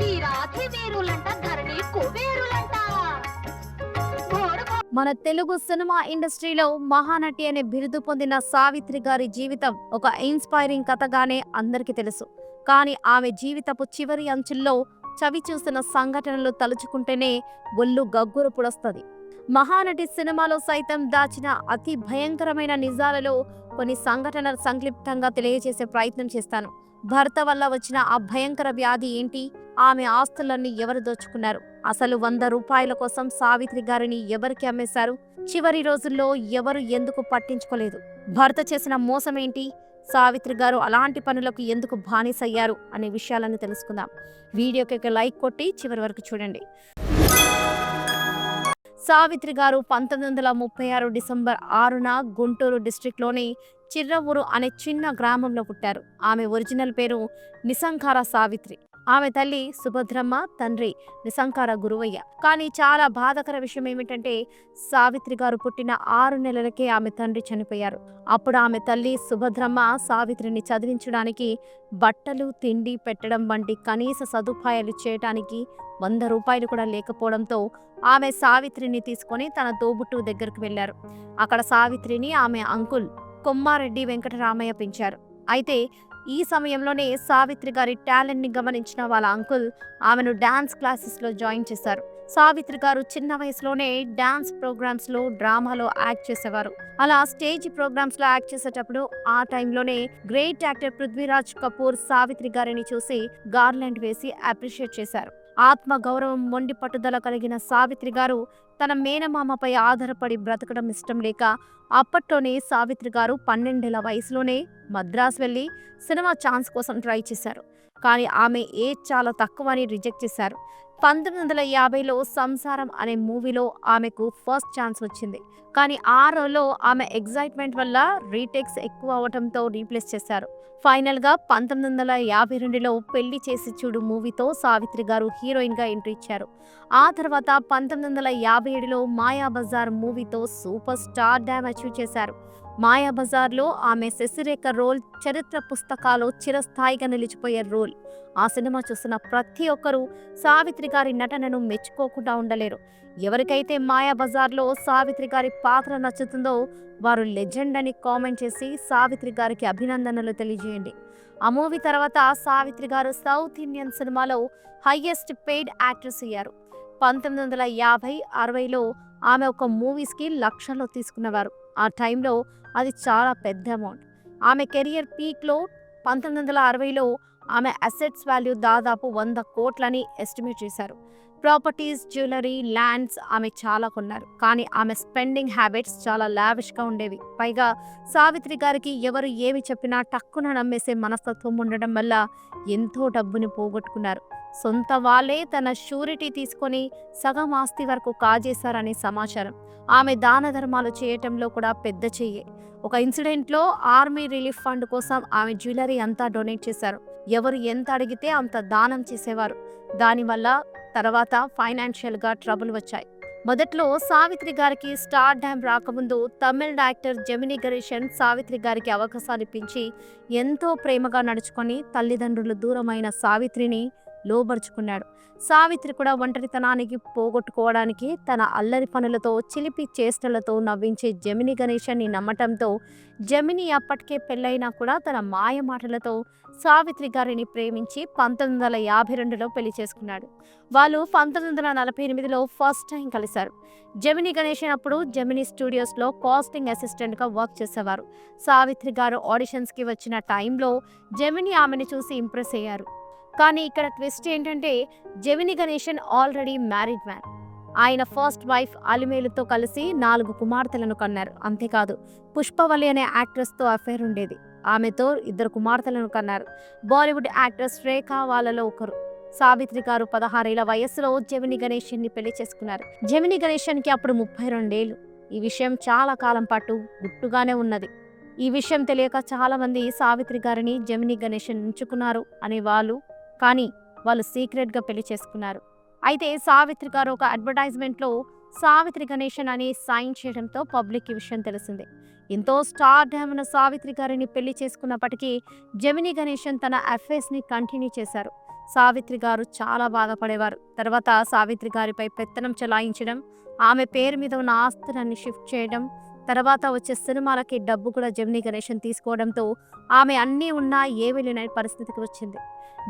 వీరాధి వీరులంట ధరణి కుబేరులంట. మన తెలుగు సినిమా ఇండస్ట్రీలో మహానటి అనే బిరుదు పొందిన సావిత్రి గారి జీవితం ఒక ఇన్స్పైరింగ్ కథగానే అందరికీ తెలుసు. కానీ ఆమె జీవితపు చివరి అంచుల్లో చవి చూసిన సంఘటనలు తలుచుకుంటేనే ఒళ్ళు గగ్గురు పుడస్తుంది మహానటి సినిమాలో సైతం దాచిన అతి భయంకరమైన నిజాలలో కొన్ని సంఘటనలు సంక్లిప్తంగా తెలియజేసే ప్రయత్నం చేస్తాను. భర్త వల్ల వచ్చిన ఆ భయంకర వ్యాధి ఏంటి? ఆమె ఆస్తులన్నీ ఎవరు దోచుకున్నారు? అసలు వంద రూపాయల కోసం సావిత్రి గారిని ఎవరికి అమ్మేశారు? చివరి రోజుల్లో ఎవరు ఎందుకు పట్టించుకోలేదు? భర్త చేసిన మోసం ఏంటి? సావిత్రి గారు అలాంటి పనులకు ఎందుకు బానిసయ్యారు? అనే విషయాలను తెలుసుకుందాం. వీడియోకి ఒక లైక్ కొట్టి చివరి వరకు చూడండి. సావిత్రి గారు పంతొమ్మిది వందల ముప్పై ఆరు డిసెంబర్ ఆరున గుంటూరు డిస్ట్రిక్ట్లోని చిర్రవూరు అనే చిన్న గ్రామంలో పుట్టారు. ఆమె ఒరిజినల్ పేరు నిసంకార సావిత్రి. ఆమె తల్లి సుభద్రమ్మ తండ్రి నిసంకార గురువయ్య. కానీ చాలా బాధకర విషయం ఏమిటంటే సావిత్రి గారు పుట్టిన ఆరు నెలలకే ఆమె తండ్రి చనిపోయారు. అప్పుడు ఆమె తల్లి సుభద్రమ్మ సావిత్రిని చదివించడానికి బట్టలు తిండి పెట్టడం వంటి కనీస సదుపాయాలు చేయటానికి వంద రూపాయలు కూడా లేకపోవడంతో ఆమె సావిత్రిని తీసుకొని తన తోబుట్టు దగ్గరకు వెళ్ళారు. అక్కడ సావిత్రిని ఆమె అంకుల్ కొమ్మారెడ్డి వెంకటరామయ్య పెంచారు. అయితే ఈ సమయంలోనే సావిత్రి గారి టాలెంట్ని గమనించిన వాళ్ళ అంకుల్ ఆమెను డాన్స్ క్లాసెస్లో జాయిన్ చేశారు. సావిత్రి గారు చిన్న వయసులోనే డాన్స్ ప్రోగ్రామ్స్లో డ్రామాలో యాక్ట్ చేసేవారు. అలా స్టేజ్ ప్రోగ్రామ్స్లో యాక్ట్ చేసేటప్పుడు ఆ టైంలోనే గ్రేట్ యాక్టర్ పృథ్వీరాజ్ కపూర్ సావిత్రి గారిని చూసి గార్లాండ్ వేసి అప్రిషియేట్ చేశారు. ఆత్మ గౌరవం మొండి పట్టుదల కలిగిన సావిత్రి గారు తన మేనమామపై ఆధారపడి బ్రతకడం ఇష్టం లేక అప్పట్లోనే సావిత్రి గారు పన్నెండేళ్ళ వయసులోనే మద్రాస్ వెళ్ళి సినిమా ఛాన్స్ కోసం ట్రై చేశారు. కానీ ఆమె ఏజ్ చాలా తక్కువ అని రిజెక్ట్ చేశారు. పంతొమ్మిది వందల యాభైలో సంసారం అనే మూవీలో ఆమెకు ఫస్ట్ ఛాన్స్ వచ్చింది. కానీ ఆ రోలో ఆమె ఎగ్జైట్మెంట్ వల్ల రీటేక్స్ ఎక్కువ అవడంతో రీప్లేస్ చేశారు. ఫైనల్గా పంతొమ్మిది వందల యాభై రెండులో పెళ్ళి చేసి చూడు మూవీతో సావిత్రి గారు హీరోయిన్గా ఎంట్రీ ఇచ్చారు. ఆ తర్వాత పంతొమ్మిది వందల యాభై ఏడులో మాయాబజార్ మూవీతో సూపర్ స్టార్ డ్యామ్ అచీవ్ చేశారు. మాయాబజార్లో ఆమె శశిరేఖ రోల్ చరిత్ర పుస్తకాలు చిరస్థాయిగా నిలిచిపోయే రోల్. ఆ సినిమా చూసిన ప్రతి ఒక్కరూ సావిత్రి గారి నటనను మెచ్చుకోకుండా ఉండలేరు. ఎవరికైతే మాయాబజార్లో సావిత్రి గారి పాత్ర నచ్చుతుందో వారు లెజెండ్ అని కామెంట్ చేసి సావిత్రి గారికి అభినందనలు తెలియజేయండి. ఆ మూవీ తర్వాత సావిత్రి గారు సౌత్ ఇండియన్ సినిమాలో హయ్యెస్ట్ పెయిడ్ యాక్ట్రెస్ అయ్యారు. పంతొమ్మిది వందల యాభై అరవైలో ఆమె ఒక మూవీస్కి లక్షల్లో తీసుకునేవారు ఆ టైంలో అది చాలా పెద్ద అమౌంట్. ఆమె కెరియర్ పీక్లో పంతొమ్మిది వందల అరవైలో ఆమె అసెట్స్ వాల్యూ దాదాపు వంద కోట్లని ఎస్టిమేట్ చేశారు. ప్రాపర్టీస్ జ్యువెలరీ ల్యాండ్స్ ఆమె చాలా కొన్నారు. కానీ ఆమె స్పెండింగ్ హ్యాబిట్స్ చాలా లావిష్గా ఉండేవి. పైగా సావిత్రి గారికి ఎవరు ఏమి చెప్పినా టక్కున నమ్మేసే మనస్తత్వం ఉండడం వల్ల ఎంతో డబ్బుని పోగొట్టుకున్నారు. సొంత వాళ్ళే తన షూరిటీ తీసుకొని సగం ఆస్తి వరకు కాజేశారనే సమాచారం. ఆమె దాన ధర్మాలు చేయటంలో కూడా పెద్ద చెయ్యే. ఒక ఇన్సిడెంట్లో ఆర్మీ రిలీఫ్ ఫండ్ కోసం ఆమె జ్యువెలరీ అంతా డొనేట్ చేశారు. ఎవరు ఎంత అడిగితే అంత దానం చేసేవారు. దానివల్ల తర్వాత ఫైనాన్షియల్గా ట్రబుల్ వచ్చాయి. మొదట్లో సావిత్రి గారికి స్టార్ డ్యామ్ రాకముందు తమిళ యాక్టర్ జమిని గణేశన్ సావిత్రి గారికి అవకాశాలు ఇప్పించి ఎంతో ప్రేమగా నడుచుకొని తల్లిదండ్రులు దూరమైన సావిత్రిని లోబరుచుకున్నాడు. సావిత్రి కూడా ఒంటరితనానికి పోగొట్టుకోవడానికి తన అల్లరి పనులతో చిలిపి చేష్టలతో నవ్వించే జమిని గణేశాన్ని నమ్మటంతో జమిని అప్పటికే పెళ్ళైనా కూడా తన మాయ మాటలతో సావిత్రి గారిని ప్రేమించి పంతొమ్మిది వందల యాభై రెండులో పెళ్ళి చేసుకున్నాడు. వాళ్ళు పంతొమ్మిది వందల నలభై ఎనిమిదిలో ఫస్ట్ టైం కలిశారు. జమిని గణేశన్ అప్పుడు జమిని స్టూడియోస్లో కాస్టింగ్ అసిస్టెంట్గా వర్క్ చేసేవారు. సావిత్రి గారు ఆడిషన్స్కి వచ్చిన టైంలో జమిని ఆమెను చూసి ఇంప్రెస్ అయ్యారు. కానీ ఇక్కడ ట్విస్ట్ ఏంటంటే Gemini Ganesan already married man. ఆయన ఫస్ట్ వైఫ్ అలిమేలుతో కలిసి నాలుగు కుమార్తెలను కన్నారు. అంతేకాదు పుష్పవల్లి అనే యాక్ట్రెస్తో అఫైర్ ఉండేది. ఆమెతో ఇద్దరు కుమార్తెలను కన్నారు. బాలీవుడ్ యాక్ట్రెస్ రేఖా వాళ్ళలో ఒకరు. సావిత్రి గారు పదహారేళ్ళ వయస్సులో జమిని గణేషన్ని పెళ్ళి చేసుకున్నారు. జమిని గణేషన్కి అప్పుడు ముప్పై రెండేళ్ళు. ఈ విషయం చాలా కాలం పాటు గుట్టుగానే ఉన్నది. ఈ విషయం తెలియక చాలామంది సావిత్రి గారిని జమిని గణేషన్ ఉంచుకున్నారు అనే వాళ్ళు కానీ వాళ్ళు సీక్రెట్గా పెళ్ళి చేసుకున్నారు. అయితే సావిత్రి గారు ఒక అడ్వర్టైజ్మెంట్లో సావిత్రి గణేశన్ అని సైన్ చేయడంతో పబ్లిక్ ఈ విషయం తెలిసిందే. ఎంతో స్టార్ డామ్న సావిత్రి గారిని పెళ్ళి చేసుకున్నప్పటికీ జమిని గణేశన్ తన అఫైర్స్ని కంటిన్యూ చేశారు. సావిత్రి గారు చాలా బాధపడేవారు. తర్వాత సావిత్రి గారిపై పెత్తనం చెలాయించడం ఆమె పేరు మీద ఉన్న ఆస్తులన్నీ షిఫ్ట్ చేయడం తర్వాత వచ్చే సినిమాలకి డబ్బు కూడా జమినీ గణేషన్ తీసుకోవడంతో ఆమె అన్నీ ఉన్నా ఏమీ లేని పరిస్థితికి వచ్చింది.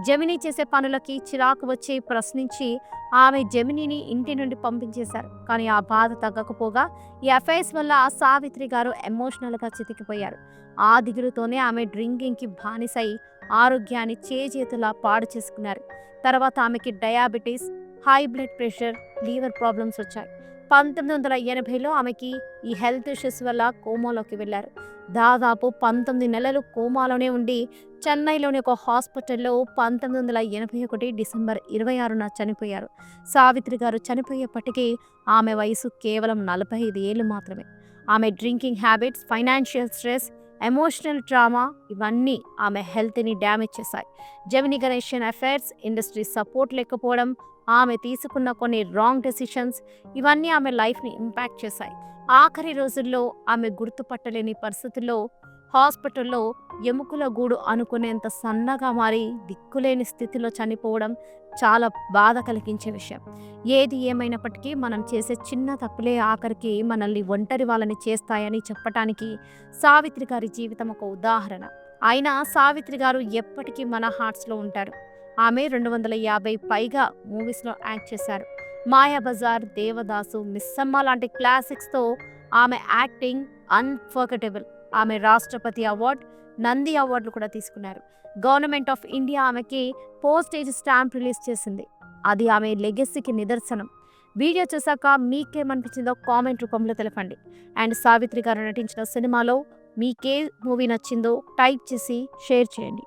జమినీ చేసే పనులకి చిరాకు వచ్చి ప్రశ్నించి ఆమె జమినీని ఇంటి నుండి పంపించేశారు. కానీ ఆ బాధ తగ్గకపోగా ఈ అఫైర్స్ వల్ల సావిత్రి గారు ఎమోషనల్గా చితికిపోయారు. ఆ దిగులుతోనే ఆమె డ్రింకింగ్కి బానిసై ఆరోగ్యాన్ని చేజేతులా పాడు చేసుకున్నారు. తర్వాత ఆమెకి diabetes high blood pressure liver problems వచ్చాయి. పంతొమ్మిది వందల ఎనభైలో ఆమెకి ఈ హెల్త్ ఇష్యూస్ వల్ల కోమాలోకి వెళ్ళారు. దాదాపు పంతొమ్మిది నెలలు కోమాలోనే ఉండి చెన్నైలోని ఒక హాస్పిటల్లో పంతొమ్మిది వందల ఎనభై ఒకటి డిసెంబర్ ఇరవై ఆరున చనిపోయారు. సావిత్రి గారు చనిపోయేప్పటికీ ఆమె వయసు కేవలం నలభై ఐదు ఏళ్ళు మాత్రమే. ఆమె drinking habits financial stress emotional drama ఇవన్నీ ఆమె హెల్త్ని డ్యామేజ్ చేశాయి. Gemini Ganesan affairs industry support లేకపోవడం ఆమె తీసుకున్న కొన్ని రాంగ్ డెసిషన్స్ ఇవన్నీ ఆమె లైఫ్ని ఇంపాక్ట్ చేశాయి. ఆఖరి రోజుల్లో ఆమె గుర్తుపట్టలేని పరిస్థితుల్లో హాస్పిటల్లో ఎముకల గూడు అనుకునేంత సన్నగా మారి దిక్కులేని స్థితిలో చనిపోవడం చాలా బాధ కలిగించే విషయం. ఏది ఏమైనప్పటికీ మనం చేసే చిన్న తప్పులే ఆఖరికి మనల్ని ఒంటరి వాళ్ళని చేస్తాయని చెప్పటానికి సావిత్రి గారి జీవితం ఒక ఉదాహరణ. అయినా సావిత్రి గారు ఎప్పటికీ మన హార్ట్స్లో ఉంటారు. ఆమె రెండు వందల యాభై పైగా మూవీస్లో యాక్ట్ చేశారు. మాయాబజార్ దేవదాసు మిస్సమ్మ లాంటి క్లాసిక్స్తో ఆమె యాక్టింగ్ అన్ఫర్గటబుల్. ఆమె రాష్ట్రపతి అవార్డ్ నంది అవార్డులు కూడా తీసుకున్నారు. గవర్నమెంట్ ఆఫ్ ఇండియా ఆమెకి పోస్టేజ్ స్టాంప్ రిలీజ్ చేసింది. అది ఆమె లెగసీకి నిదర్శనం. వీడియో చూసాక మీకేమనిపించిందో కామెంట్ రూపంలో తెలపండి. అండ్ సావిత్రి గారు నటించిన సినిమాలో మీకే మూవీ నచ్చిందో టైప్ చేసి షేర్ చేయండి.